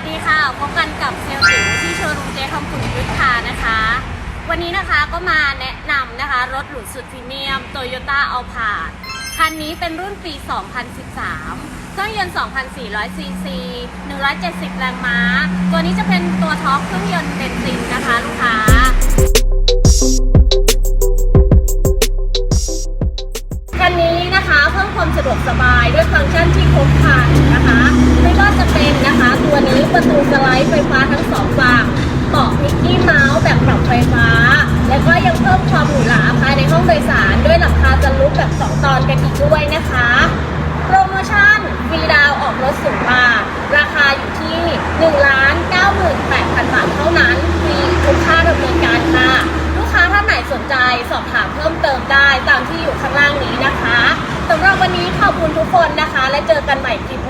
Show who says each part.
Speaker 1: วัสดีค่ะ พบกันกับเซลล์ติ๋วที่โชว์รูมเจ๊ทองคุณยุทธานะคะ วันนี้นะคะก็มาแนะนำนะคะ รถหรูสุดพรีเมียม Toyota a l p a r d คันนี้เป็นรุ่นปี 2013 เครื่องยนต์ 2,400 ซีซี 170 แรงม้า ตัวนี้จะเป็นตัวท็อปเครื่องยนต์เบนซินนะคะลูกค้าคันนี้นะคะเพิ่มความสะดวกสบายด้วยฟังก์ชันที่ครบครันนะคะ ไม่ว่าจะเป็นนะคะ ตู้สไลด์ไฟฟ้าทั้งสองฝั่งเบาะมิกกี้เมาส์แบบปรับไฟฟ้า และก็ยังเพิ่มความหรูหราภายในห้องโดยสารด้วยหลังคาจะลุกแบบ2ตอนกันอีกด้วยนะคะ โปรโมชั่นฟรีดาวออกรถสูงบาทราคาอยู่ที่1 98,000บาทเท่านั้นฟรีทุกค่าดำเนินการค่ะลูกค้าท่านไหนสนใจสอบถามเพิ่มเติมได้ตามที่อยู่ข้างล่างนี้นะคะสำหรับวันนี้ขอบคุณทุกคนนะคะ และเจอกันใหม่คลิป